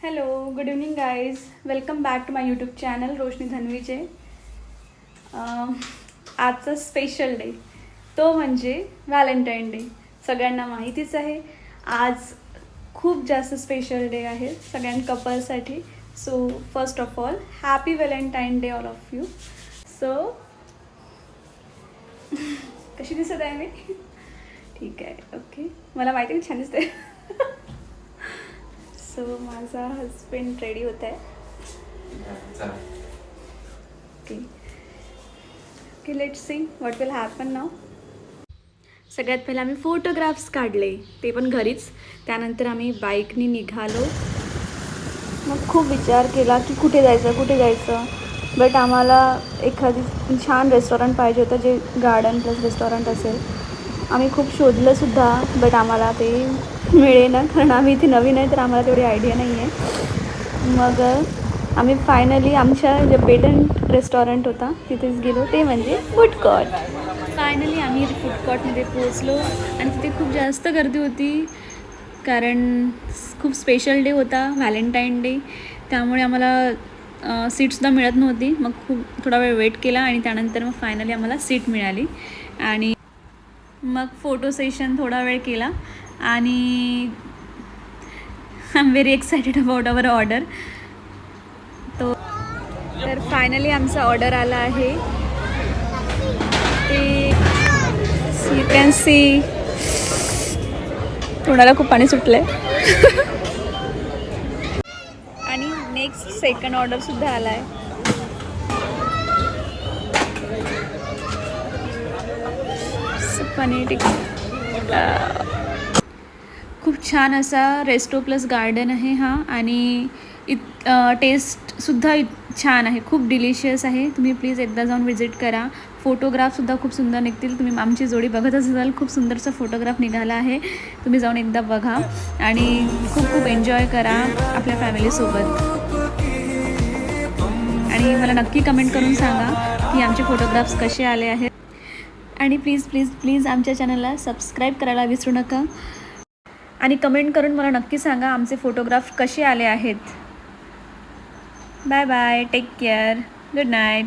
Hello good evening guys welcome back to my YouTube channel Roshni धनवीचे आजचा special day तो म्हणजे Valentine day सगळ्यांना माहितीच आहे आज खूप जास्त स्पेशल डे आहे सगळ्यां कपलसाठी so first of all happy Valentine day all of you so कशी दिसत आहे मी? ठीक आहे ओके मला माहिती आहे छान दिसते सो माझा हजबंड रेडी होत आहे. Okay let see what will happen नाव सगळ्यात पहिला आम्ही फोटोग्राफ्स काढले. ते पण घरीच. त्यानंतर आम्ही बाईकनी निघालो. मग खूप विचार केला की कुठे जायचं कुठे जायचं? बट आम्हाला एखादी छान रेस्टॉरंट पाहिजे होतं जे गार्डन प्लस रेस्टॉरंट असेल. आम्ही खूप शोधलंसुद्धा बट आम्हाला ते मिळेना कारण आम्ही इथे नवीन आहे तर आम्हाला तेवढी आयडिया नाही आहे मग आम्ही फायनली आमच्या जे पेटंट रेस्टॉरंट होता तिथेच गेलो. ते म्हणजे फूड फायनली आम्ही फूड पोहोचलो. आणि तिथे खूप जास्त गर्दी होती कारण खूप स्पेशल डे होता व्हॅलेंटाईन डे त्यामुळे आम्हाला सीटसुद्धा मिळत नव्हती. मग खूप थोडा वेळ वेट केला आणि त्यानंतर मग फायनली आम्हाला सीट मिळाली. आणि मग फोटो सेशन थोडा वेळ केला. आणि I am very excited about our order तो तर फायनली आमचा ऑर्डर आला आहे. ते यू कॅन सी तोंडाला खूप पाणी सुटलंय. आणि नेक्स्ट सेकंड ऑर्डर सुद्धा आला आहे पनीर टिक्का. खूप छान असा रेस्टो प्लस गार्डन आहे हा आणि इत टेस्टसुद्धा इत छान आहे. खूप डिलिशियस आहे. तुम्ही प्लीज एकदा जाऊन व्हिजिट करा. फोटोग्राफसुद्धा खूप सुंदर निघतील. तुम्ही आमची जोडी बघत असाल खूप सुंदरसा फोटोग्राफ निघाला आहे. तुम्ही जाऊन एकदा बघा आणि खूप खूप एन्जॉय करा आपल्या फॅमिलीसोबत आणि मला नक्की कमेंट करून सांगा की आमचे फोटोग्राफ्स कसे आले आहेत. आणि प्लीज प्लीज प्लीज आमच्या चॅनलला सबस्क्राईब करायला विसरू नका. आणि कमेंट करून मला नक्की सांगा आमचे फोटोग्राफ कसे आले आहेत. Bye bye take care good night